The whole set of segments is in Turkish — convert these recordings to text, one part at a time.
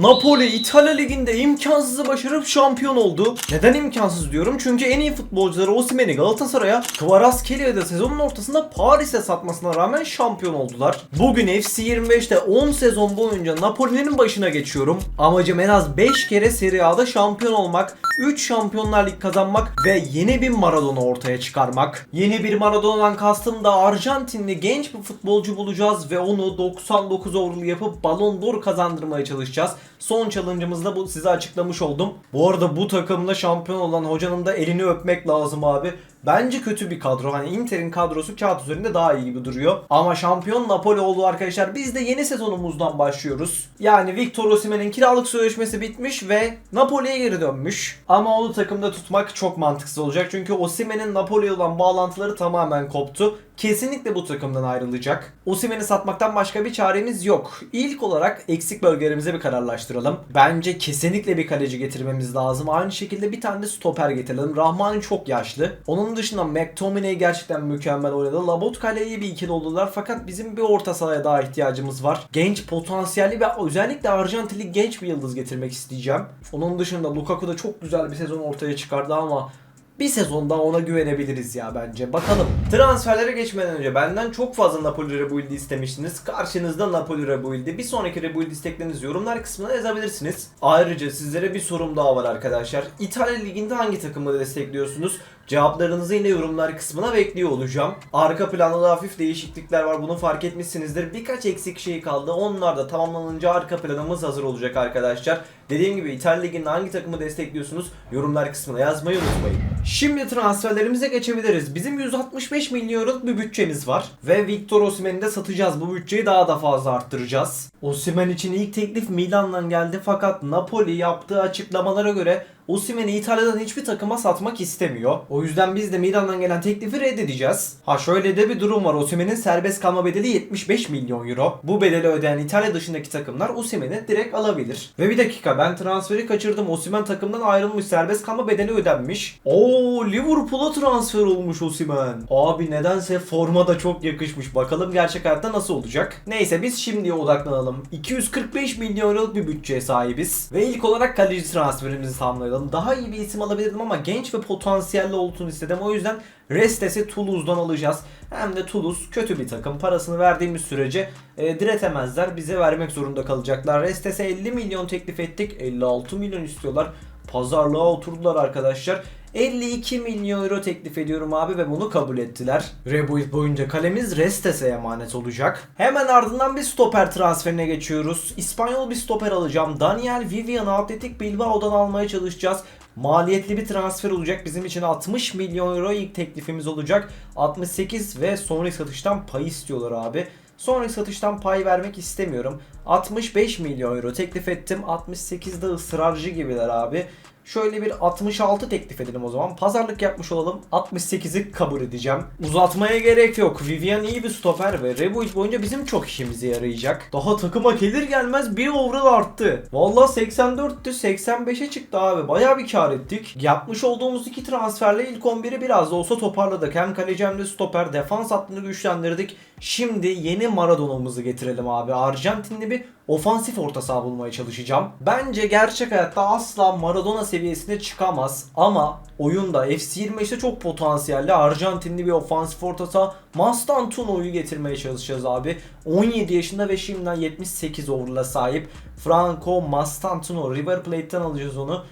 Napoli İtalya Ligi'nde imkansızı başarıp şampiyon oldu. Neden imkansız diyorum? Çünkü en iyi futbolcuları Osimhen'i Galatasaray'a, Kvaratskhelia da sezonun ortasında Paris'e satmasına rağmen şampiyon oldular. Bugün FC 25'te 10 sezon boyunca Napoli'nin başına geçiyorum. Amacım en az 5 kere Serie A'da şampiyon olmak, 3 Şampiyonlar Lig kazanmak ve yeni bir Maradona ortaya çıkarmak. Yeni bir Maradona'dan kastım da Arjantinli genç bir futbolcu bulacağız ve onu 99 overall yapıp Ballon d'Or kazandırmaya çalışacağız. Son challenge'ımızda bu size açıklamış oldum. Bu arada bu takımda şampiyon olan hocanın da elini öpmek lazım abi. Bence kötü bir kadro. Hani Inter'in kadrosu kağıt üzerinde daha iyi gibi duruyor. Ama şampiyon Napoli oldu arkadaşlar. Biz de yeni sezonumuzdan başlıyoruz. Yani Victor Osimhen'in kiralık sözleşmesi bitmiş ve Napoli'ye geri dönmüş. Ama onu takımda tutmak çok mantıksız olacak. Çünkü Osimhen'in Napoli'ye olan bağlantıları tamamen koptu. Kesinlikle bu takımdan ayrılacak. Osimhen'i satmaktan başka bir çaremiz yok. İlk olarak eksik bölgelerimize bir kararlaştıralım. Bence kesinlikle bir kaleci getirmemiz lazım. Aynı şekilde bir tane de stoper getirelim. Rahmani çok yaşlı. Onun dışında McTominay gerçekten mükemmel oynadı. Labotka ile iyi bir ikili oldular fakat bizim bir orta sahaya daha ihtiyacımız var. Genç, potansiyelli ve özellikle Arjantinli genç bir yıldız getirmek isteyeceğim. Onun dışında Lukaku da çok güzel bir sezon ortaya çıkardı ama bir sezon daha ona güvenebiliriz ya bence. Bakalım. Transferlere geçmeden önce benden çok fazla Napoli Rebuild'i istemiştiniz. Karşınızda Napoli Rebuild'i. Bir sonraki Rebuild isteklerinizi yorumlar kısmına yazabilirsiniz. Ayrıca sizlere bir sorum daha var arkadaşlar. İtalya Ligi'nde hangi takımı destekliyorsunuz? Cevaplarınızı yine yorumlar kısmına bekliyor olacağım. Arka planda da hafif değişiklikler var. Bunu fark etmişsinizdir. Birkaç eksik şey kaldı. Onlar da tamamlanınca arka planımız hazır olacak arkadaşlar. Dediğim gibi İtalya Ligi'nde hangi takımı destekliyorsunuz? Yorumlar kısmına yazmayı unutmayın. Şimdi transferlerimize geçebiliriz. Bizim 165 milyon euroluk bir bütçemiz var. Ve Victor Osimhen'i de satacağız. Bu bütçeyi daha da fazla arttıracağız. Osimhen için ilk teklif Milan'dan geldi fakat Napoli yaptığı açıklamalara göre Osimhen'i İtalya'dan hiçbir takıma satmak istemiyor. O yüzden biz de Milan'dan gelen teklifi reddedeceğiz. Ha şöyle de bir durum var. Osimhen'in serbest kalma bedeli 75 milyon euro. Bu bedeli ödeyen İtalya dışındaki takımlar Osimhen'i direkt alabilir. Ve bir dakika ben transferi kaçırdım. Osimhen takımdan ayrılmış. Serbest kalma bedeli ödenmiş. Oo Liverpool'a transfer olmuş Osimhen. Abi nedense forma da çok yakışmış. Bakalım gerçek hayatta nasıl olacak. Neyse biz şimdiye odaklanalım. 245 milyon euroluk bir bütçeye sahibiz. Ve ilk olarak kaleci transferimizi tamamlayalım. Daha iyi bir isim alabilirdim ama genç ve potansiyelli olduğunu istedim. O yüzden Restes'i Toulouse'dan alacağız. Hem de Toulouse kötü bir takım. Parasını verdiğimiz sürece e, diretemezler. Bize vermek zorunda kalacaklar. Restes'e 50 milyon teklif ettik. 56 milyon istiyorlar. Pazarlığa oturdular arkadaşlar. 52 milyon euro teklif ediyorum abi ve bunu kabul ettiler. Rebuild boyunca kalemiz Restes'e emanet olacak. Hemen ardından bir stoper transferine geçiyoruz. İspanyol bir stoper alacağım. Daniel Vivian'ı Atletik Bilbao'dan almaya çalışacağız. Maliyetli bir transfer olacak. Bizim için 60 milyon euro ilk teklifimiz olacak. 68 ve sonraki satıştan pay istiyorlar abi. Sonraki satıştan pay vermek istemiyorum. 65 milyon euro teklif ettim. 68'de ısrarcı gibiler abi. Şöyle bir 66 teklif edelim o zaman. Pazarlık yapmış olalım. 68'i kabul edeceğim. Uzatmaya gerek yok. Vivian iyi bir stoper ve Rebuild boyunca bizim çok işimize yarayacak. Daha takıma gelir gelmez bir overall arttı. Valla 84'tü 85'e çıktı abi. Bayağı bir kar ettik. Yapmış olduğumuz iki transferle ilk 11'i biraz da olsa toparladık. Hem kaleci hem de stoper. Defans hattını güçlendirdik. Şimdi yeni Maradona'mızı getirelim abi. Arjantinli bir ofansif orta saha bulmaya çalışacağım. Bence gerçek hayatta asla Maradona seviyesine çıkamaz ama oyunda FC25'te çok potansiyelli Arjantinli bir ofansif orta saha Mastantuno'yu getirmeye çalışacağız abi. 17 yaşında ve şimdiden 78 overall'a sahip Franco Mastantuno River Plate'ten alacağız onu.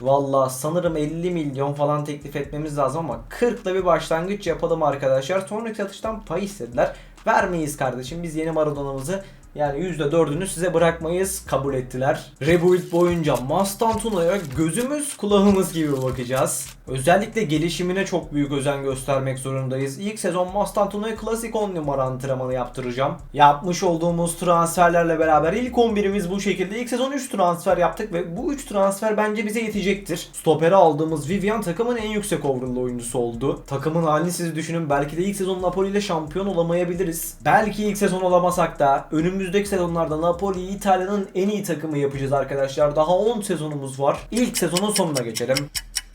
Valla sanırım 50 milyon falan teklif etmemiz lazım ama 40'la bir başlangıç yapalım arkadaşlar. Sonraki satıştan pay istediler. Vermeyiz kardeşim biz yeni Maradona'mızı yani %4'ünü size bırakmayız kabul ettiler. Rebuild boyunca Mastantuno'ya gözümüz kulağımız gibi bakacağız. Özellikle gelişimine çok büyük özen göstermek zorundayız. İlk sezon Mastantuno'ya klasik 10 numara antrenmanı yaptıracağım. Yapmış olduğumuz transferlerle beraber ilk 11'imiz bu şekilde. İlk sezon 3 transfer yaptık ve bu 3 transfer bence bize yetecektir. Stopere aldığımız Vivian takımın en yüksek overall oyuncusu oldu. Takımın halini siz düşünün. Belki de ilk sezon Napoli ile şampiyon olamayabiliriz. Belki ilk sezon olamasak da önümüzdeki sezonlarda Napoli İtalya'nın en iyi takımı yapacağız arkadaşlar. Daha 10 sezonumuz var. İlk sezonun sonuna geçelim.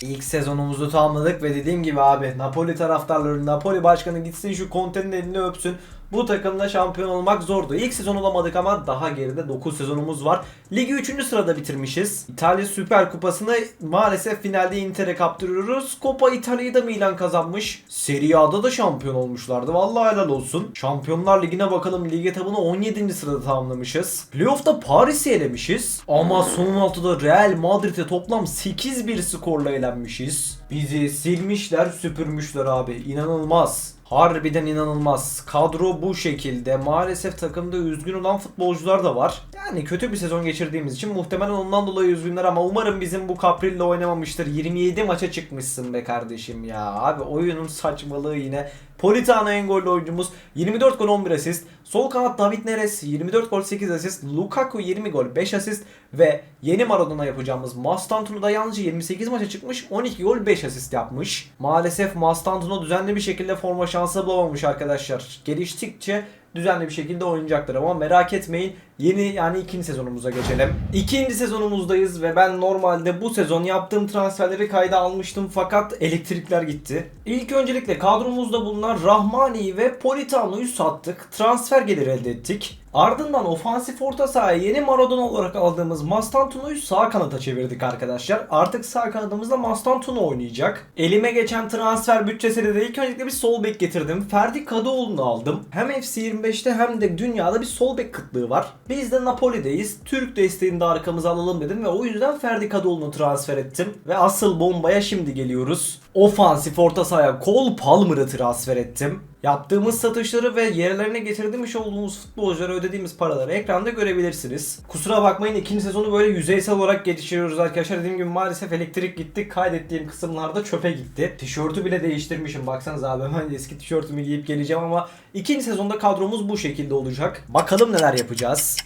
İlk sezonumuzu tamamladık ve dediğim gibi abi Napoli taraftarları, Napoli başkanı gitsin şu Conte'nin elini öpsün. Bu takımda şampiyon olmak zordu. İlk sezon olamadık ama daha geride 9 sezonumuz var. Ligi 3. sırada bitirmişiz. İtalya Süper Kupası'nı maalesef finalde Inter'e kaptırıyoruz. Coppa İtalya'yı da Milan kazanmış. Serie A'da da şampiyon olmuşlardı. Vallahi helal olsun. Şampiyonlar Ligi'ne bakalım. Lig etabını 17. sırada tamamlamışız. Playoff'ta Paris'i elemişiz. Ama son altıda Real Madrid'e toplam 8-1 skorla elenmişiz. Bizi silmişler, süpürmüşler abi. İnanılmaz. Harbiden inanılmaz. Kadro bu şekilde. Maalesef takımda üzgün olan futbolcular da var. Yani kötü bir sezon geçirdiğimiz için muhtemelen ondan dolayı üzgünler ama umarım bizim bu Capril'le oynamamıştır. 27 maça çıkmışsın be kardeşim ya. Abi oyunun saçmalığı yine. Politano en gollü oyuncumuz. 24 gol 11 asist. Sol kanat David Neres 24 gol 8 asist. Lukaku 20 gol 5 asist. Ve yeni Maradona yapacağımız Mastantuno da yalnızca 28 maça çıkmış. 12 gol 5 asist yapmış. Maalesef Mastantuno düzenli bir şekilde forma şansı bulamamış arkadaşlar. Geliştikçe düzenli bir şekilde oynayacaktır ama merak etmeyin yeni yani ikinci sezonumuza geçelim. İkinci sezonumuzdayız ve ben normalde bu sezon yaptığım transferleri kayda almıştım fakat elektrikler gitti. İlk öncelikle kadromuzda bulunan Rahmani ve Politano'yu sattık. Transfer geliri elde ettik. Ardından ofansif orta sahaya yeni Maradona olarak aldığımız Mastantuno'yu sağ kanata çevirdik arkadaşlar. Artık sağ kanadımızda Mastantuno oynayacak. Elime geçen transfer bütçesiyle de ilk öncelikle bir sol bek getirdim. Ferdi Kadıoğlu'nu aldım. Hem FC25'te hem de dünyada bir sol bek kıtlığı var. Biz de Napoli'deyiz. Türk desteğini de arkamıza alalım dedim ve o yüzden Ferdi Kadıoğlu'nu transfer ettim. Ve asıl bombaya şimdi geliyoruz. Ofansif orta sahaya Cole Palmer'ı transfer ettim. Yaptığımız satışları ve yerlerine getirdiğimiz olduğumuz futbolculara ödediğimiz paraları ekranda görebilirsiniz. Kusura bakmayın ikinci sezonu böyle yüzeysel olarak geçiriyoruz arkadaşlar. Dediğim gibi maalesef elektrik gitti. Kaydettiğim kısımlarda çöpe gitti. Tişörtü bile değiştirmişim. Baksanıza abi hemen eski tişörtümü giyip geleceğim ama ikinci sezonda kadromuz bu şekilde olacak. Bakalım neler yapacağız.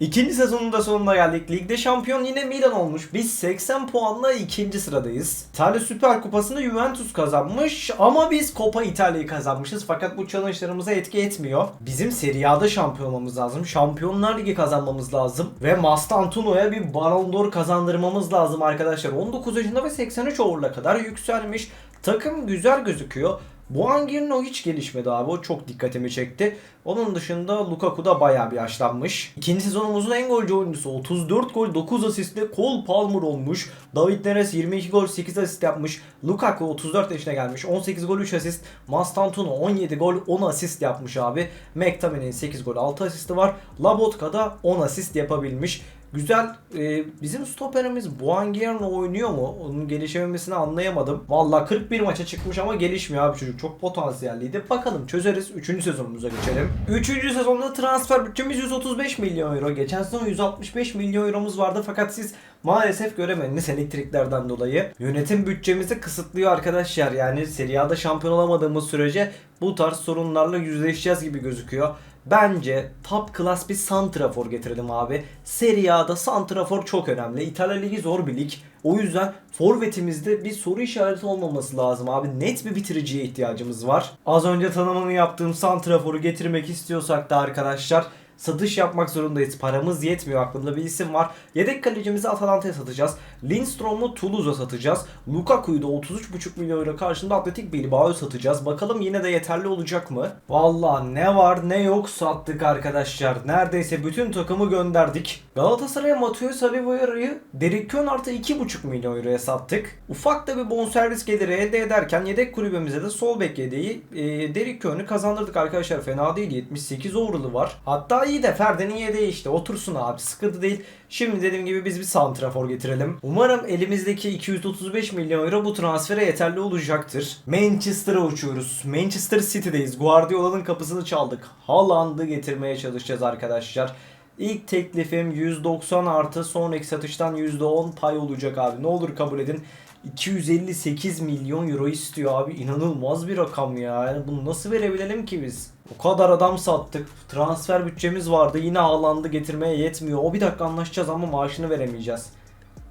İkinci sezonun da sonuna geldik. Ligde şampiyon yine Milan olmuş. Biz 80 puanla ikinci sıradayız. İtalya Süper Kupası'nda Juventus kazanmış ama biz Coppa İtalya'yı kazanmışız. Fakat bu challenge'larımıza etki etmiyor. Bizim Serie A'da şampiyon olmamız lazım. Şampiyonlar Ligi kazanmamız lazım. Ve Mastantuno'ya bir Ballon d'Or kazandırmamız lazım arkadaşlar. 19 yaşında ve 83 over'la kadar yükselmiş. Takım güzel gözüküyor. Bu Angirno hiç gelişmedi abi. O çok dikkatimi çekti. Onun dışında Lukaku da bayağı bir yaşlanmış. İkinci sezonumuzun en golcü oyuncusu 34 gol 9 asistle Cole Palmer olmuş. David Neres 22 gol 8 asist yapmış. Lukaku 34 yaşına gelmiş. 18 gol 3 asist. Mastantuno 17 gol 10 asist yapmış abi. McTominay'in 8 gol 6 asisti var. Labotka da 10 asist yapabilmiş. Güzel. Ee, bizim stoperimiz Buangierno oynuyor mu? Onun gelişememesini anlayamadım. Valla 41 maça çıkmış ama gelişmiyor abi çocuk. Çok potansiyelliydi. Bakalım çözeriz. 3. sezonumuza geçelim. 3. sezonda transfer bütçemiz 135 milyon euro. Geçen sezon 165 milyon euromuz vardı fakat siz maalesef göremediniz elektriklerden dolayı. Yönetim bütçemizi kısıtlıyor arkadaşlar. Yani Serie A'da şampiyon olamadığımız sürece bu tarz sorunlarla yüzleşeceğiz gibi gözüküyor. Bence top class bir santrafor getirelim abi. Serie A'da santrafor çok önemli. İtalya Ligi zor bir lig. O yüzden forvetimizde bir soru işareti olmaması lazım abi. Net bir bitiriciye ihtiyacımız var. Az önce tanımını yaptığım santraforu getirmek istiyorsak da arkadaşlar satış yapmak zorundayız. Paramız yetmiyor. Aklımda bir isim var. Yedek kalecimizi Atalanta'ya satacağız. Lindstrom'u Toulouse'a satacağız. Lukaku'yu da 33,5 milyon euro karşılığında Atletik Bilbao'ya satacağız. Bakalım yine de yeterli olacak mı? Valla ne var ne yok sattık arkadaşlar. Neredeyse bütün takımı gönderdik. Galatasaray'a Mateo Salibayara'yı Derek Kön artı 2,5 milyon euroya sattık. Ufak da bir bonservis geliri elde ederken yedek kulübemize de sol bek yedeği e, Kön'ü kazandırdık arkadaşlar. Fena değil. 78 overall'ı var. Hatta iyi de Ferdi'nin yedeği işte. Otursun abi. Sıkıntı değil. Şimdi dediğim gibi biz bir santrafor getirelim. Umarım elimizdeki 235 milyon euro bu transfere yeterli olacaktır. Manchester'a uçuyoruz. Manchester City'deyiz. Guardiola'nın kapısını çaldık. Haaland'ı getirmeye çalışacağız arkadaşlar. İlk teklifim 190 artı sonraki satıştan %10 pay olacak abi. Ne olur kabul edin. 258 milyon euro istiyor abi. İnanılmaz bir rakam ya. Yani bunu nasıl verebilelim ki biz? O kadar adam sattık. Transfer bütçemiz vardı. Yine Haaland'ı getirmeye yetmiyor. O bir dakika anlaşacağız ama maaşını veremeyeceğiz.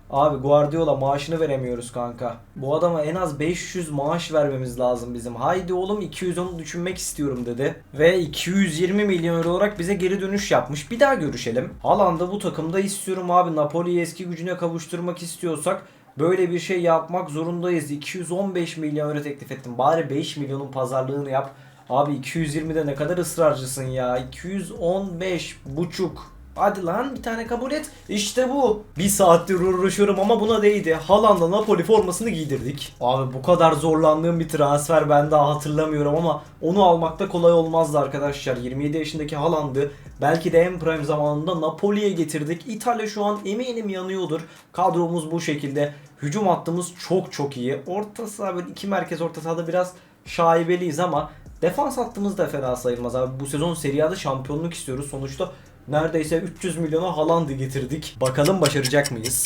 Abi Guardiola maaşını veremiyoruz kanka. Bu adama en az 500 maaş vermemiz lazım bizim. Haydi oğlum 210'u düşünmek istiyorum dedi. Ve 220 milyon euro olarak bize geri dönüş yapmış. Bir daha görüşelim. Haaland'ı bu takımda istiyorum abi. Napoli'yi eski gücüne kavuşturmak istiyorsak böyle bir şey yapmak zorundayız. 215 milyon euro teklif ettim. Bari 5 milyonun pazarlığını yap. Abi 220'de ne kadar ısrarcısın ya. 215 buçuk. Hadi lan bir tane kabul et. İşte bu. Bir saattir uğraşıyorum ama buna değdi. Haaland'la Napoli formasını giydirdik. Abi bu kadar zorlandığım bir transfer ben daha hatırlamıyorum ama onu almakta kolay olmazdı arkadaşlar. 27 yaşındaki Haaland'ı belki de en prime zamanında Napoli'ye getirdik. İtalya şu an eminim yanıyordur. Kadromuz bu şekilde. Hücum hattımız çok çok iyi. Orta saha böyle iki merkez orta sahada biraz şaibeliyiz ama defans hattımız da fena sayılmaz abi. Bu sezon Serie A'da şampiyonluk istiyoruz. Sonuçta neredeyse 300 milyona Haaland'ı getirdik. Bakalım başaracak mıyız?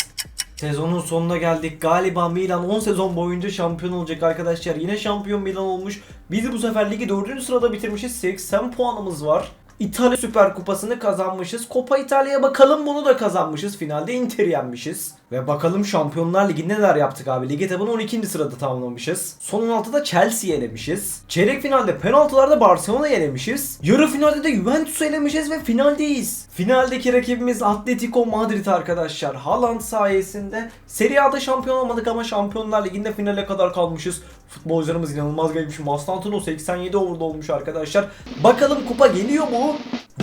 Sezonun sonuna geldik. Galiba Milan 10 sezon boyunca şampiyon olacak arkadaşlar. Yine şampiyon Milan olmuş. Biz bu sefer ligi 4. sırada bitirmişiz. 80 puanımız var. İtalya Süper Kupası'nı kazanmışız. Copa İtalya'ya bakalım bunu da kazanmışız. Finalde Inter'i yenmişiz. Ve bakalım Şampiyonlar Ligi neler yaptık abi. Lig etabını 12. sırada tamamlamışız. Son 16'da Chelsea'yi elemişiz. Çeyrek finalde penaltılarda Barcelona elemişiz. Yarı finalde de Juventus'u elemişiz ve finaldeyiz. Finaldeki rakibimiz Atletico Madrid arkadaşlar. Haaland sayesinde Serie A'da şampiyon olmadık ama Şampiyonlar Ligi'nde finale kadar kalmışız. Futbolcularımız inanılmaz gelmiş. Mastantino 87 over'da olmuş arkadaşlar. Bakalım kupa geliyor mu?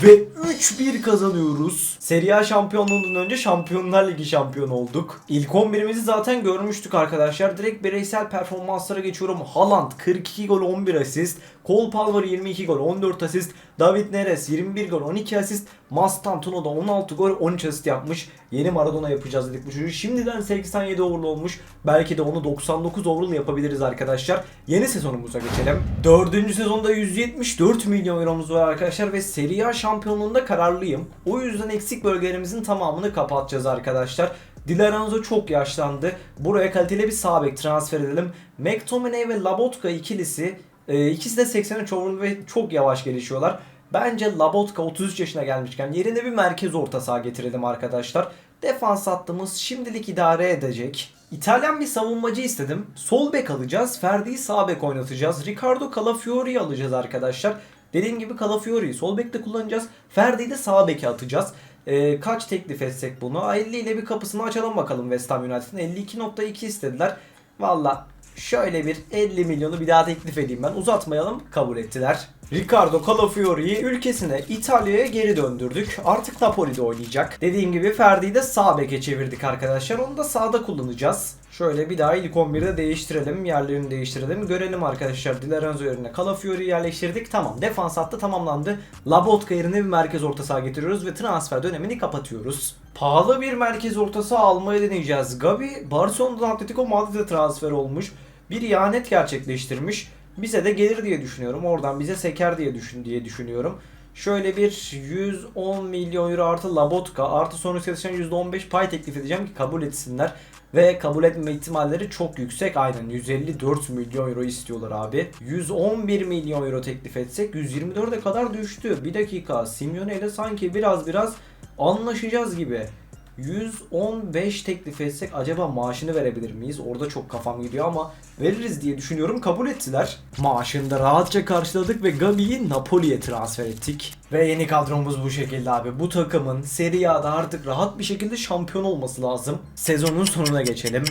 Ve 3-1 kazanıyoruz. Serie A şampiyonluğundan önce Şampiyonlar Ligi şampiyonu olduk. İlk 11'imizi zaten görmüştük arkadaşlar. Direkt bireysel performanslara geçiyorum. Haaland 42 gol 11 asist. Cole Palmer 22 gol 14 asist. David Neres 21 gol 12 asist. Mastantuno da 16 gol 13 asist yapmış. Yeni Maradona yapacağız dedik bu çocuğu. Şimdiden 87 overall olmuş. Belki de onu 99 overall yapabiliriz arkadaşlar. Yeni sezonumuza geçelim. Dördüncü sezonda 174 milyon euromuz var arkadaşlar ve Serie A şampiyonluğunda kararlıyım. O yüzden eksik bölgelerimizin tamamını kapatacağız arkadaşlar. Di Lorenzo çok yaşlandı. Buraya kaliteli bir sağ bek transfer edelim. McTominay ve Labotka ikilisi e, ikisi de 83 overall ve çok yavaş gelişiyorlar. Bence Labotka 33 yaşına gelmişken yerine bir merkez orta saha getirelim arkadaşlar. Defans hattımız şimdilik idare edecek. İtalyan bir savunmacı istedim. Sol bek alacağız. Ferdi'yi sağ bek oynatacağız. Ricardo Calafiori'yi alacağız arkadaşlar. Dediğim gibi Calafiori'yi sol bekte kullanacağız. Ferdi'yi de sağ beke atacağız. Ee, kaç teklif etsek bunu? 50 ile bir kapısını açalım bakalım West Ham United'ın. 52.2 istediler. Valla şöyle bir 50 milyonu bir daha teklif edeyim ben. Uzatmayalım kabul ettiler. Ricardo Calafiori'yi ülkesine İtalya'ya geri döndürdük. Artık Napoli'de oynayacak. Dediğim gibi Ferdi'yi de sağ beke çevirdik arkadaşlar. Onu da sağda kullanacağız. Şöyle bir daha ilk 11'de değiştirelim. Yerlerini değiştirelim. Görelim arkadaşlar. Di Lorenzo yerine Calafiori'yi yerleştirdik. Tamam. Defans hattı tamamlandı. Labotka yerine bir merkez orta saha getiriyoruz ve transfer dönemini kapatıyoruz. Pahalı bir merkez orta saha almayı deneyeceğiz. Gabi Barcelona'dan Atletico Madrid'e transfer olmuş. Bir ihanet gerçekleştirmiş. Bize de gelir diye düşünüyorum. Oradan bize seker diye düşün diye düşünüyorum. Şöyle bir 110 milyon euro artı Labotka artı sonuç yatışan %15 pay teklif edeceğim ki kabul etsinler. Ve kabul etme ihtimalleri çok yüksek. Aynen 154 milyon euro istiyorlar abi. 111 milyon euro teklif etsek 124'e kadar düştü. Bir dakika Simeone ile sanki biraz biraz anlaşacağız gibi. 115 teklif etsek acaba maaşını verebilir miyiz? Orada çok kafam gidiyor ama veririz diye düşünüyorum. Kabul ettiler. Maaşını da rahatça karşıladık ve Gabi'yi Napoli'ye transfer ettik. Ve yeni kadromuz bu şekilde abi. Bu takımın Serie A'da artık rahat bir şekilde şampiyon olması lazım. Sezonun sonuna geçelim.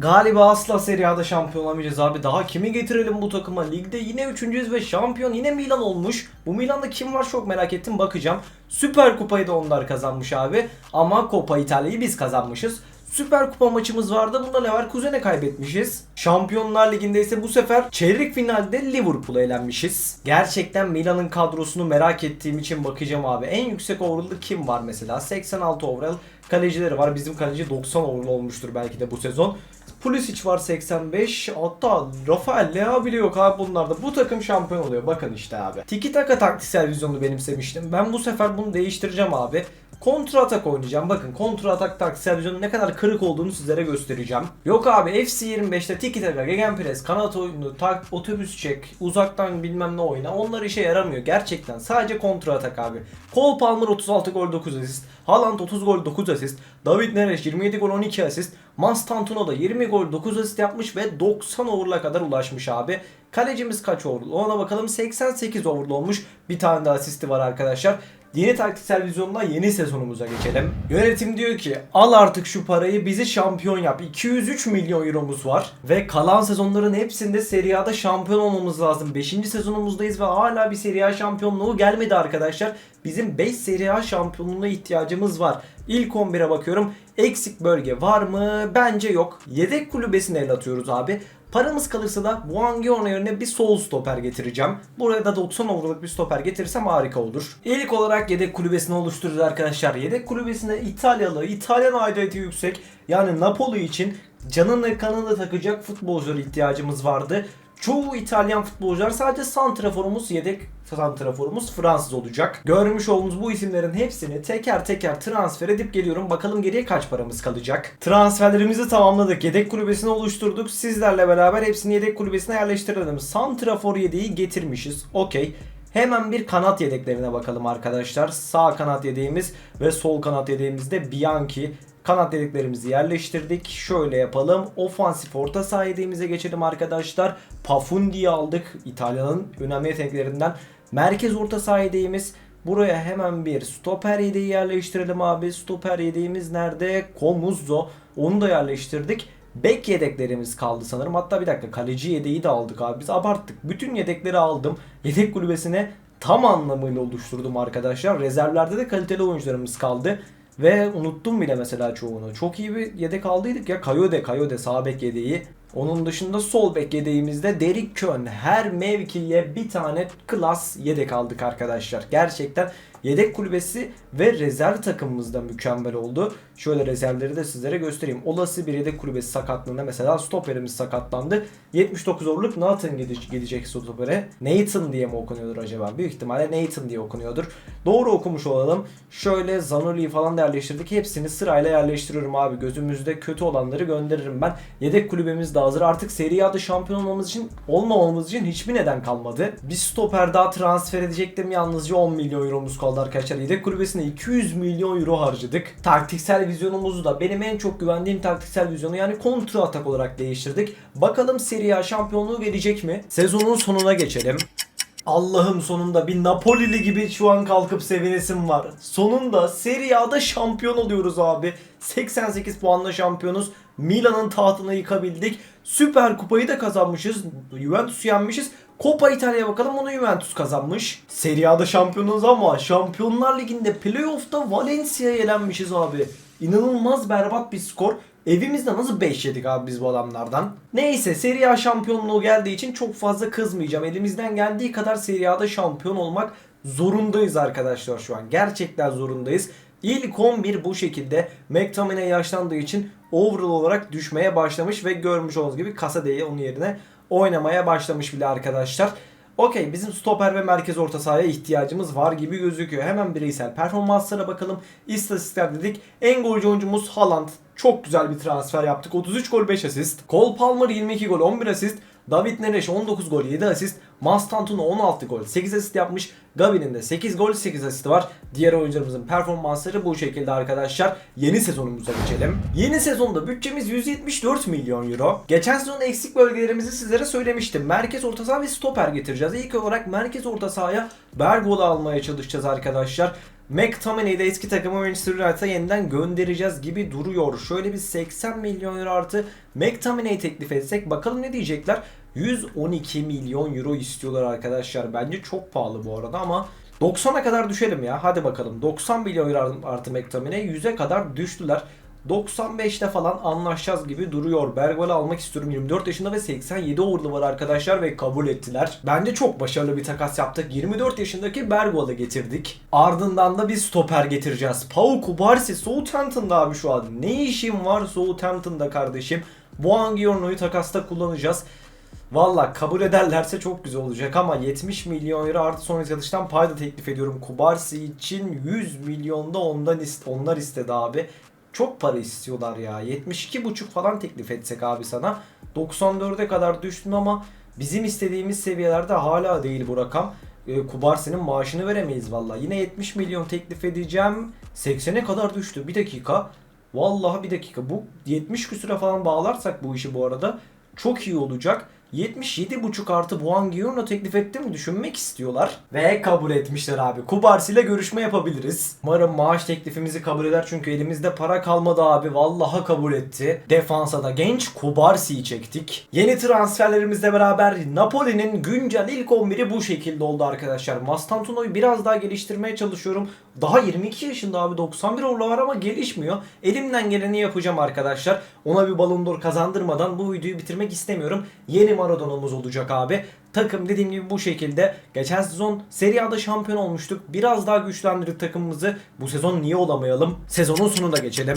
Galiba asla Serie şampiyon olamayacağız abi. Daha kimi getirelim bu takıma? Ligde yine üçüncüyüz ve şampiyon yine Milan olmuş. Bu Milan'da kim var çok merak ettim bakacağım. Süper Kupayı da onlar kazanmış abi. Ama Coppa İtalya'yı biz kazanmışız. Süper Kupa maçımız vardı. Bunda Leverkusen'e kaybetmişiz. Şampiyonlar Ligi'nde ise bu sefer çeyrek finalde Liverpool'a elenmişiz. Gerçekten Milan'ın kadrosunu merak ettiğim için bakacağım abi. En yüksek overall'da kim var mesela? 86 overall. Kalecileri var. Bizim kaleci 90 overall olmuştur belki de bu sezon. Pulisic var 85. Hatta Rafael Leao bile yok abi bunlarda. Bu takım şampiyon oluyor. Bakın işte abi. Tiki taka taktiksel vizyonu benimsemiştim. Ben bu sefer bunu değiştireceğim abi. Kontra atak oynayacağım. Bakın kontra atak vizyonun ne kadar kırık olduğunu sizlere göstereceğim. Yok abi FC25'te tiki taka, gegenpress, kanat oyunu, tak, otobüs çek, uzaktan bilmem ne oyna. Onlar işe yaramıyor gerçekten. Sadece kontra atak abi. Cole Palmer 36 gol 9 asist. Haaland 30 gol 9 asist. David Neres 27 gol 12 asist. Mastantuno da 20 gol 9 asist yapmış ve 90 over'la kadar ulaşmış abi. Kalecimiz kaç overall? Ona bakalım 88 overall olmuş. Bir tane de asisti var arkadaşlar. Yeni taktiksel vizyonla yeni sezonumuza geçelim. Yönetim diyor ki al artık şu parayı bizi şampiyon yap. 203 milyon euromuz var ve kalan sezonların hepsinde Serie A'da şampiyon olmamız lazım. 5. sezonumuzdayız ve hala bir Serie A şampiyonluğu gelmedi arkadaşlar. Bizim 5 Serie A şampiyonluğuna ihtiyacımız var. İlk 11'e bakıyorum. Eksik bölge var mı? Bence yok. Yedek kulübesine el atıyoruz abi. Paramız kalırsa da Buongiorno yerine bir sol stoper getireceğim. Buraya da 90 over'lık bir stoper getirirsem harika olur. İlk olarak yedek kulübesini oluşturacağız arkadaşlar. Yedek kulübesine İtalyalı, İtalyan aidiyeti yüksek yani Napoli için canını kanını takacak futbolculara ihtiyacımız vardı. Çoğu İtalyan futbolcular sadece santraforumuz yedek santraforumuz Fransız olacak. Görmüş olduğunuz bu isimlerin hepsini teker teker transfer edip geliyorum. Bakalım geriye kaç paramız kalacak. Transferlerimizi tamamladık. Yedek kulübesini oluşturduk. Sizlerle beraber hepsini yedek kulübesine yerleştirelim. Santrafor yedeği getirmişiz. Okey. Hemen bir kanat yedeklerine bakalım arkadaşlar. Sağ kanat yedeğimiz ve sol kanat yedeğimizde Bianchi. Kanat yedeklerimizi yerleştirdik. Şöyle yapalım. Ofansif orta saha geçelim arkadaşlar. Pafundi'yi aldık. İtalya'nın önemli yeteneklerinden. Merkez orta saha. Buraya hemen bir stoper yedeği yerleştirelim abi. Stoper yedeğimiz nerede? Komuzzo. Onu da yerleştirdik. Bek yedeklerimiz kaldı sanırım. Hatta bir dakika kaleci yedeği de aldık abi. Biz abarttık. Bütün yedekleri aldım. Yedek kulübesine tam anlamıyla oluşturdum arkadaşlar. Rezervlerde de kaliteli oyuncularımız kaldı. Ve unuttum bile mesela çoğunu. Çok iyi bir yedek aldıydık ya. Kayode, Kayode sağ bek yedeği. Onun dışında sol bek yedeğimizde Derek Kön. Her mevkiye bir tane klas yedek aldık arkadaşlar. Gerçekten yedek kulübesi ve rezerv takımımız da mükemmel oldu. Şöyle rezervleri de sizlere göstereyim. Olası bir yedek kulübesi sakatlığında mesela stoperimiz sakatlandı. 79 over'luk Nathan gide- gidecek stopere. Nathan diye mi okunuyordur acaba? Büyük ihtimalle Nathan diye okunuyordur. Doğru okumuş olalım. Şöyle Zanoli'yi falan da yerleştirdik. Hepsini sırayla yerleştiriyorum abi. Gözümüzde kötü olanları gönderirim ben. Yedek kulübemiz de hazır. Artık Serie A'da şampiyon olmamız için olmamamız için hiçbir neden kalmadı. Bir stoper daha transfer edecektim. Yalnızca 10 milyon euromuz kaldı arkadaşlar. Yedek kulübesine 200 milyon euro harcadık. Taktiksel vizyonumuzu da benim en çok güvendiğim taktiksel vizyonu yani kontra atak olarak değiştirdik. Bakalım Serie A şampiyonluğu gelecek mi? Sezonun sonuna geçelim. Allah'ım sonunda bir Napolili gibi şu an kalkıp sevinesim var. Sonunda Serie A'da şampiyon oluyoruz abi. 88 puanla şampiyonuz. Milan'ın tahtını yıkabildik. Süper kupayı da kazanmışız. Juventus'u yenmişiz. Coppa İtalya'ya bakalım onu Juventus kazanmış. Serie A'da şampiyonuz ama Şampiyonlar Ligi'nde playoff'ta Valencia'ya elenmişiz abi. İnanılmaz berbat bir skor. Evimizde nasıl 5 yedik abi biz bu adamlardan? Neyse Serie A şampiyonluğu geldiği için çok fazla kızmayacağım. Elimizden geldiği kadar Serie A'da şampiyon olmak zorundayız arkadaşlar şu an. Gerçekten zorundayız. İlk 11 bu şekilde McTominay yaşlandığı için overall olarak düşmeye başlamış ve görmüş olduğunuz gibi Casadei onun yerine oynamaya başlamış bile arkadaşlar. Okey bizim stoper ve merkez orta sahaya ihtiyacımız var gibi gözüküyor. Hemen bireysel performanslara bakalım. İstatistikler dedik. En golcü oyuncumuz Haaland. Çok güzel bir transfer yaptık. 33 gol 5 asist. Cole Palmer 22 gol 11 asist. David Neres 19 gol 7 asist. Mastantuno 16 gol 8 asist yapmış. Gavi'nin de 8 gol 8 asist var. Diğer oyuncularımızın performansları bu şekilde arkadaşlar. Yeni sezonumuza geçelim. Yeni sezonda bütçemiz 174 milyon euro. Geçen sezon eksik bölgelerimizi sizlere söylemiştim. Merkez orta saha ve stoper getireceğiz. İlk olarak merkez orta sahaya Bergol'u almaya çalışacağız arkadaşlar. McTominay'i de eski takımı Manchester United'a yeniden göndereceğiz gibi duruyor. Şöyle bir 80 milyon euro artı McTominay'i teklif etsek bakalım ne diyecekler. 112 milyon euro istiyorlar arkadaşlar. Bence çok pahalı bu arada ama 90'a kadar düşelim ya. Hadi bakalım. 90 milyon euro artı McTominay 100'e kadar düştüler. 95'te falan anlaşacağız gibi duruyor. Bergwall'ı almak istiyorum. 24 yaşında ve 87 over'lı var arkadaşlar ve kabul ettiler. Bence çok başarılı bir takas yaptık. 24 yaşındaki Bergwall'ı getirdik. Ardından da bir stoper getireceğiz. Pau Kubarsi Southampton'da abi şu an. Ne işim var Southampton'da kardeşim? Buongiorno'yu takasta kullanacağız. Valla kabul ederlerse çok güzel olacak ama 70 milyon euro artı sonraki satıştan pay da teklif ediyorum. Kubarsi için 100 milyonda ondan ist onlar istedi abi. Çok para istiyorlar ya. 72,5 falan teklif etsek abi sana. 94'e kadar düştün ama bizim istediğimiz seviyelerde hala değil bu rakam. Ee, Kubarsi'nin maaşını veremeyiz valla. Yine 70 milyon teklif edeceğim. 80'e kadar düştü. Bir dakika. Vallahi bir dakika. Bu 70 küsüre falan bağlarsak bu işi bu arada çok iyi olacak. 77,5 artı Buangiyon'la teklif ettim düşünmek istiyorlar. Ve kabul etmişler abi. Kubarsi ile görüşme yapabiliriz. Umarım maaş teklifimizi kabul eder çünkü elimizde para kalmadı abi. Vallaha kabul etti. Defansa da genç Kubarsi'yi çektik. Yeni transferlerimizle beraber Napoli'nin güncel ilk 11'i bu şekilde oldu arkadaşlar. Mastantuno'yu biraz daha geliştirmeye çalışıyorum. Daha 22 yaşında abi 91 orla var ama gelişmiyor. Elimden geleni yapacağım arkadaşlar. Ona bir balon d'Or kazandırmadan bu videoyu bitirmek istemiyorum. Yeni Maradona'mız olacak abi. Takım dediğim gibi bu şekilde. Geçen sezon Serie A'da şampiyon olmuştuk. Biraz daha güçlendirdik takımımızı. Bu sezon niye olamayalım? Sezonun sonunda geçelim.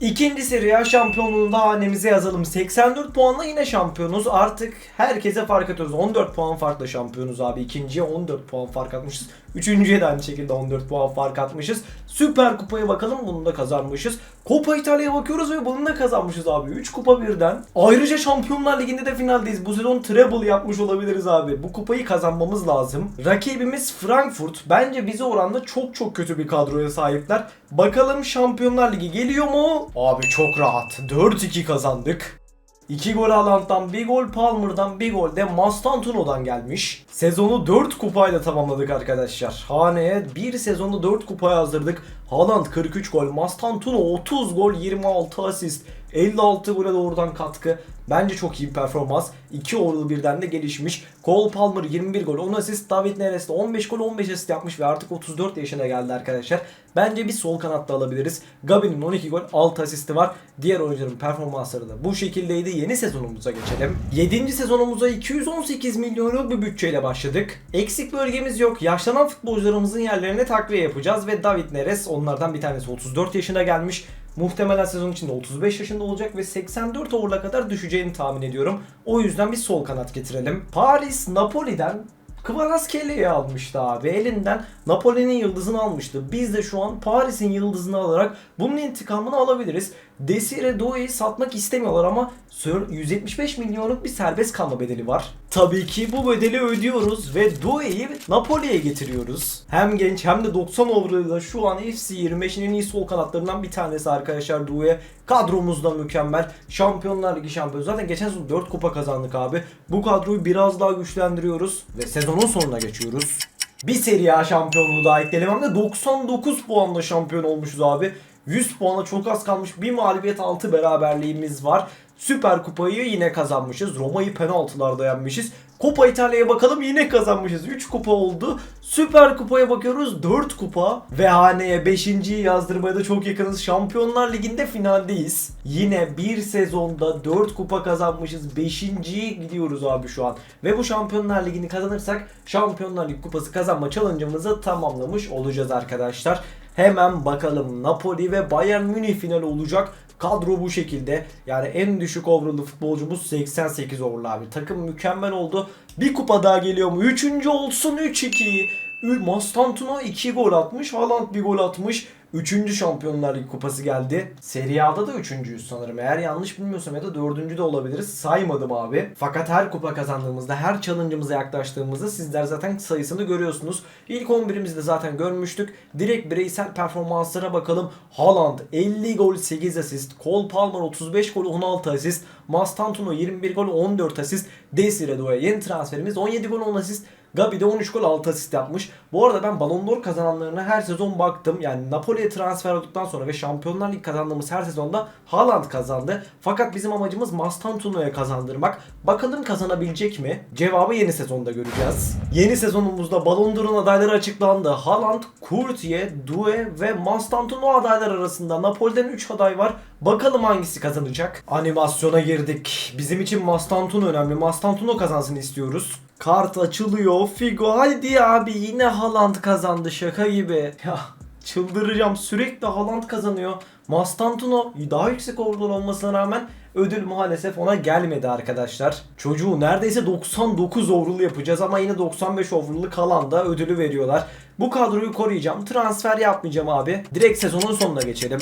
İkinci Serie A şampiyonluğunu da hanemize yazalım. 84 puanla yine şampiyonuz. Artık herkese fark atıyoruz. 14 puan farkla şampiyonuz abi. İkinciye 14 puan fark atmışız. Üçüncüye de aynı şekilde 14 puan fark atmışız. Süper Kupa'ya bakalım bunu da kazanmışız. Copa İtalya'ya bakıyoruz ve bunu da kazanmışız abi. 3 kupa birden. Ayrıca Şampiyonlar Ligi'nde de finaldeyiz. Bu sezon treble yapmış olabiliriz abi. Bu kupayı kazanmamız lazım. Rakibimiz Frankfurt. Bence bize oranda çok çok kötü bir kadroya sahipler. Bakalım Şampiyonlar Ligi geliyor mu? Abi çok rahat. 4-2 kazandık. 2 gol Haaland'dan, 1 gol Palmer'dan, 1 gol de Mastantuno'dan gelmiş. Sezonu 4 kupayla tamamladık arkadaşlar. Haneye bir sezonu 4 kupa yazdırdık. Haaland 43 gol, Mastantuno 30 gol, 26 asist, 56 gole doğrudan katkı. Bence çok iyi bir performans. 2 orlu birden de gelişmiş. Cole Palmer 21 gol, 10 asist. David Neres de 15 gol, 15 asist yapmış ve artık 34 yaşına geldi arkadaşlar. Bence bir sol kanatta alabiliriz. Gabi'nin 12 gol, 6 asisti var. Diğer oyuncuların performansları da bu şekildeydi. Yeni sezonumuza geçelim. 7. sezonumuza 218 milyonluk bir bütçeyle başladık. Eksik bölgemiz yok. Yaşlanan futbolcularımızın yerlerine takviye yapacağız ve David Neres onlardan bir tanesi 34 yaşına gelmiş. Muhtemelen sezon içinde 35 yaşında olacak ve 84 over'a kadar düşeceğini tahmin ediyorum. O yüzden bir sol kanat getirelim. Paris Napoli'den Kvaratskhelia almıştı abi. Elinden Napoli'nin yıldızını almıştı. Biz de şu an Paris'in yıldızını alarak bunun intikamını alabiliriz. Desire Doué'yi satmak istemiyorlar ama Sir 175 milyonluk bir serbest kalma bedeli var. Tabii ki bu bedeli ödüyoruz ve Doué'yi Napoli'ye getiriyoruz. Hem genç hem de 90 over'ıyla şu an FC 25'in en iyi sol kanatlarından bir tanesi arkadaşlar Doué. Kadromuz da mükemmel. Şampiyonlar Ligi şampiyonu. Zaten geçen sezon 4 kupa kazandık abi. Bu kadroyu biraz daha güçlendiriyoruz ve sezonun sonuna geçiyoruz. Bir Serie A şampiyonluğu daha ekleyelim. Hem de 99 puanla şampiyon olmuşuz abi. 100 puana çok az kalmış. Bir mağlubiyet 6 beraberliğimiz var. Süper Kupayı yine kazanmışız. Roma'yı penaltılarda yenmişiz. Kupa İtalya'ya bakalım yine kazanmışız. 3 kupa oldu. Süper Kupa'ya bakıyoruz 4 kupa. Ve haneye 5.yi yazdırmaya da çok yakınız. Şampiyonlar Ligi'nde finaldeyiz. Yine bir sezonda 4 kupa kazanmışız. 5.yi gidiyoruz abi şu an. Ve bu Şampiyonlar Ligi'ni kazanırsak Şampiyonlar Ligi kupası kazanma challenge'ımızı tamamlamış olacağız arkadaşlar. Hemen bakalım Napoli ve Bayern Münih finali olacak. Kadro bu şekilde. Yani en düşük overall'lı futbolcumuz 88 overall abi. Takım mükemmel oldu. Bir kupa daha geliyor mu? Üçüncü olsun 3-2. Mastantuno 2 gol atmış. Haaland bir gol atmış. Üçüncü Şampiyonlar Ligi kupası geldi. Serie A'da da üçüncüyüz sanırım. Eğer yanlış bilmiyorsam ya da dördüncü de olabiliriz. Saymadım abi. Fakat her kupa kazandığımızda, her challenge'ımıza yaklaştığımızda sizler zaten sayısını görüyorsunuz. İlk 11'imizde zaten görmüştük. Direkt bireysel performanslara bakalım. Haaland 50 gol 8 asist. Cole Palmer 35 gol 16 asist. Mastantuno 21 gol 14 asist. Desire Doué yeni transferimiz 17 gol 10 asist. Gabi de 13 gol 6 asist yapmış. Bu arada ben Ballon d'Or kazananlarına her sezon baktım. Yani Napoli'ye transfer olduktan sonra ve Şampiyonlar Ligi kazandığımız her sezonda Haaland kazandı. Fakat bizim amacımız Mastantuno'ya kazandırmak. Bakalım kazanabilecek mi? Cevabı yeni sezonda göreceğiz. Yeni sezonumuzda Ballon d'Or'un adayları açıklandı. Haaland, Courtier, Doué ve Mastantuno adaylar arasında Napoli'den 3 aday var. Bakalım hangisi kazanacak? Animasyona girdik. Bizim için Mastantuno önemli. Mastantuno kazansın istiyoruz. Kart açılıyor. Figo hadi abi yine Haaland kazandı şaka gibi. Ya çıldıracağım sürekli Haaland kazanıyor. Mastantuno daha yüksek overall olmasına rağmen ödül maalesef ona gelmedi arkadaşlar. Çocuğu neredeyse 99 overall yapacağız ama yine 95 overall'lı kalan da ödülü veriyorlar. Bu kadroyu koruyacağım. Transfer yapmayacağım abi. Direkt sezonun sonuna geçelim.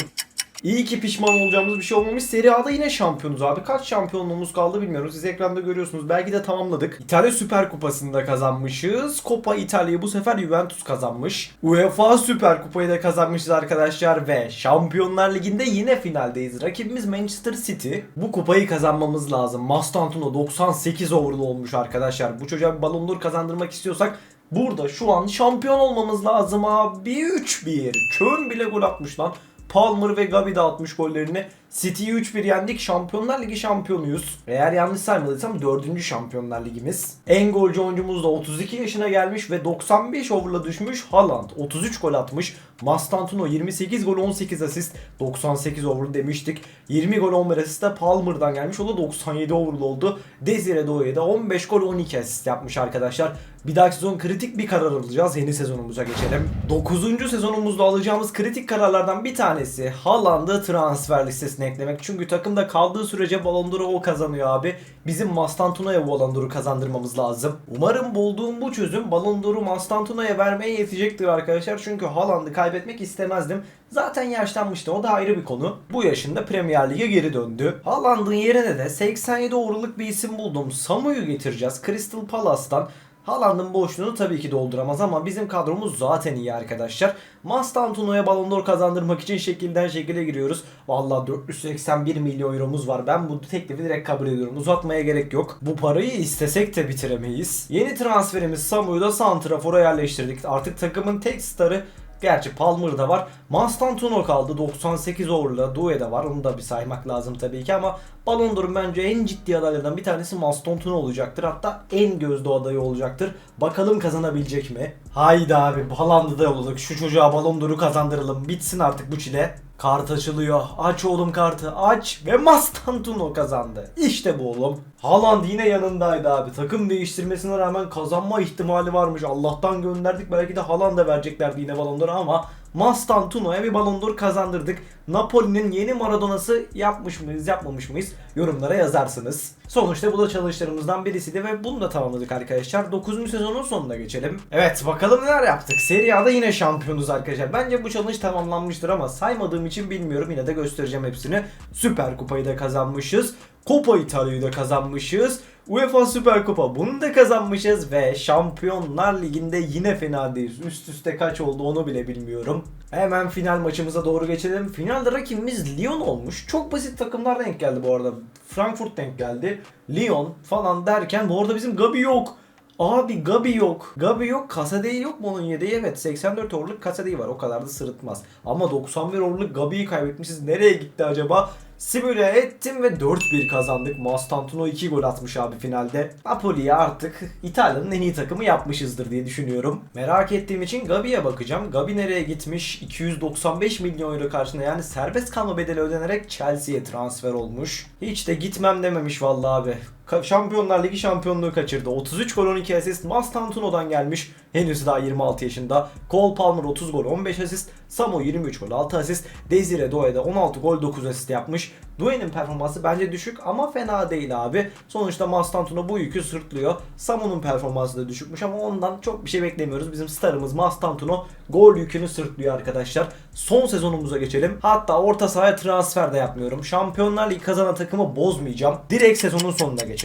İyi ki pişman olacağımız bir şey olmamış. Serie A'da yine şampiyonuz abi. Kaç şampiyonluğumuz kaldı bilmiyorum. Siz ekranda görüyorsunuz. Belki de tamamladık. İtalya Süper Kupası'nı da kazanmışız. Coppa İtalya'yı bu sefer Juventus kazanmış. UEFA Süper Kupayı da kazanmışız arkadaşlar ve Şampiyonlar Ligi'nde yine finaldeyiz. Rakibimiz Manchester City. Bu kupayı kazanmamız lazım. Mastantuno 98 overall olmuş arkadaşlar. Bu çocuğa bir Ballon d'Or kazandırmak istiyorsak Burada şu an şampiyon olmamız lazım abi. 3-1. Köln bile gol atmış lan. Palmer ve Gabi de atmış gollerini. City'yi 3-1 yendik. Şampiyonlar Ligi şampiyonuyuz. Eğer yanlış saymadıysam 4. Şampiyonlar Ligimiz. En golcü oyuncumuz da 32 yaşına gelmiş ve 95 over'la düşmüş. Haaland 33 gol atmış. Mastantuno 28 gol 18 asist. 98 over demiştik. 20 gol 11 asist de Palmer'dan gelmiş. O da 97 over'lı oldu. Desire Doué de 15 gol 12 asist yapmış arkadaşlar. Bir dahaki sezon kritik bir karar alacağız. Yeni sezonumuza geçelim. 9. sezonumuzda alacağımız kritik kararlardan bir tanesi Haaland'ı transfer listesine eklemek. Çünkü takımda kaldığı sürece Ballon d'Or'u o kazanıyor abi. Bizim Mastantuno'ya Ballon d'Or'u kazandırmamız lazım. Umarım bulduğum bu çözüm Ballon d'Or'u Mastantuno'ya vermeye yetecektir arkadaşlar. Çünkü Haaland'ı kaybetmek istemezdim. Zaten yaşlanmıştı o da ayrı bir konu. Bu yaşında Premier Lig'e geri döndü. Haaland'ın yerine de 87 overall'lık bir isim buldum. Samu'yu getireceğiz Crystal Palace'tan. Haaland'ın boşluğunu tabii ki dolduramaz ama bizim kadromuz zaten iyi arkadaşlar. Mastantuno'ya Ballon d'Or kazandırmak için şekilden şekile giriyoruz. Vallahi 481 milyon euromuz var. Ben bu teklifi direkt kabul ediyorum. Uzatmaya gerek yok. Bu parayı istesek de bitiremeyiz. Yeni transferimiz Samu'yu da Santrafor'a yerleştirdik. Artık takımın tek starı Gerçi Palmer da var. Mastantuno kaldı 98 over'la. Due de var. Onu da bir saymak lazım tabii ki ama Ballon d'Or'un bence en ciddi adaylarından bir tanesi Mastantuno olacaktır. Hatta en gözde adayı olacaktır. Bakalım kazanabilecek mi? Haydi abi Haaland'ı da yolladık. Şu çocuğa Ballon d'Or'u kazandıralım. Bitsin artık bu çile. Kart açılıyor. Aç oğlum kartı aç. Ve Mastantuno kazandı. İşte bu oğlum. Haaland yine yanındaydı abi. Takım değiştirmesine rağmen kazanma ihtimali varmış. Allah'tan gönderdik. Belki de Haaland'a vereceklerdi yine Ballon d'Or'u ama Mastantuno'ya bir Ballon d'Or kazandırdık. Napoli'nin yeni Maradona'sı yapmış mıyız yapmamış mıyız yorumlara yazarsınız. Sonuçta bu da çalışlarımızdan birisiydi ve bunu da tamamladık arkadaşlar. 9. sezonun sonuna geçelim. Evet bakalım neler yaptık. Serie A'da yine şampiyonuz arkadaşlar. Bence bu challenge tamamlanmıştır ama saymadığım için bilmiyorum. Yine de göstereceğim hepsini. Süper Kupayı da kazanmışız. Copa İtalya'yı da kazanmışız. UEFA Süper Kupa bunu da kazanmışız ve Şampiyonlar Ligi'nde yine finaldeyiz. Üst üste kaç oldu onu bile bilmiyorum. Hemen final maçımıza doğru geçelim. Finalde rakibimiz Lyon olmuş. Çok basit takımlar denk geldi bu arada. Frankfurt denk geldi. Lyon falan derken bu arada bizim Gabi yok. Abi Gabi yok. Gabi yok. Kasadeyi yok mu onun yedeği? Evet 84 over'lık Kasadeyi var. O kadar da sırıtmaz. Ama 91 over'lık Gabi'yi kaybetmişiz. Nereye gitti acaba? Simüle ettim ve 4-1 kazandık. Mastantuno 2 gol atmış abi finalde. Napoli'ye artık İtalya'nın en iyi takımı yapmışızdır diye düşünüyorum. Merak ettiğim için Gabi'ye bakacağım. Gabi nereye gitmiş? 295 milyon euro karşılığında yani serbest kalma bedeli ödenerek Chelsea'ye transfer olmuş. Hiç de gitmem dememiş vallahi abi. Şampiyonlar Ligi şampiyonluğu kaçırdı. 33 gol 12 asist Mastantuno'dan gelmiş. Henüz daha 26 yaşında. Cole Palmer 30 gol 15 asist. Samo 23 gol 6 asist. Desire Doué de 16 gol 9 asist yapmış. Doué'nin performansı bence düşük ama fena değil abi. Sonuçta Mastantuno bu yükü sırtlıyor. Samo'nun performansı da düşükmüş ama ondan çok bir şey beklemiyoruz. Bizim starımız Mastantuno gol yükünü sırtlıyor arkadaşlar. Son sezonumuza geçelim. Hatta orta sahaya transfer de yapmıyorum. Şampiyonlar Ligi kazanan takımı bozmayacağım. Direkt sezonun sonuna geçelim.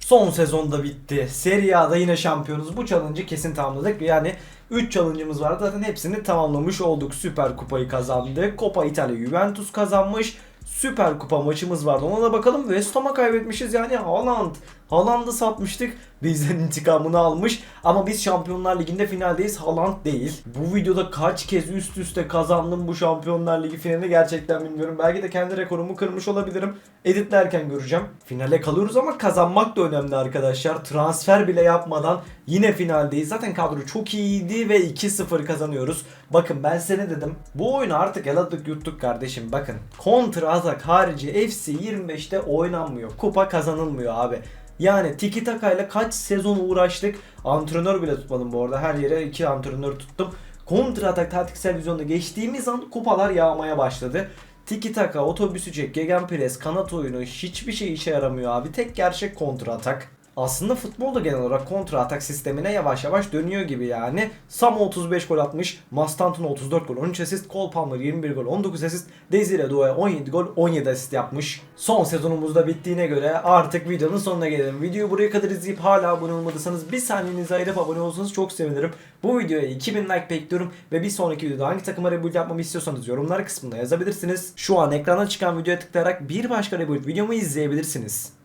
Son sezonda bitti. Serie A'da yine şampiyonuz. Bu challenge'ı kesin tamamladık. Yani 3 challenge'ımız vardı. Zaten hepsini tamamlamış olduk. Süper Kupayı kazandı. Coppa İtalya Juventus kazanmış. Süper Kupa maçımız vardı. Ona da bakalım. West Ham'a kaybetmişiz yani Haaland. Haaland'ı satmıştık. Bizden intikamını almış. Ama biz Şampiyonlar Ligi'nde finaldeyiz. Haaland değil. Bu videoda kaç kez üst üste kazandım bu Şampiyonlar Ligi finalini gerçekten bilmiyorum. Belki de kendi rekorumu kırmış olabilirim. Editlerken göreceğim. Finale kalıyoruz ama kazanmak da önemli arkadaşlar. Transfer bile yapmadan yine finaldeyiz. Zaten kadro çok iyiydi ve 2-0 kazanıyoruz. Bakın ben size ne dedim? Bu oyunu artık yaladık yuttuk kardeşim. Bakın kontra atak harici FC 25'te oynanmıyor. Kupa kazanılmıyor abi. Yani tiki taka ile kaç sezon uğraştık. Antrenör bile tutmadım bu arada. Her yere iki antrenör tuttum. Kontra atak taktiksel vizyonda geçtiğimiz an kupalar yağmaya başladı. Tiki taka, otobüsü çek, gegenpress, kanat oyunu hiçbir şey işe yaramıyor abi. Tek gerçek kontra atak. Aslında futbol da genel olarak kontra atak sistemine yavaş yavaş dönüyor gibi yani. Samo 35 gol atmış, Mastanton 34 gol, 13 asist, Cole Palmer 21 gol, 19 asist, Desire Doué 17 gol, 17 asist yapmış. Son sezonumuz da bittiğine göre artık videonun sonuna gelelim. Videoyu buraya kadar izleyip hala abone olmadıysanız bir saniyenizi ayırıp abone olsanız çok sevinirim. Bu videoya 2000 like bekliyorum ve bir sonraki videoda hangi takıma rebuild yapmamı istiyorsanız yorumlar kısmında yazabilirsiniz. Şu an ekrana çıkan videoya tıklayarak bir başka rebuild videomu izleyebilirsiniz.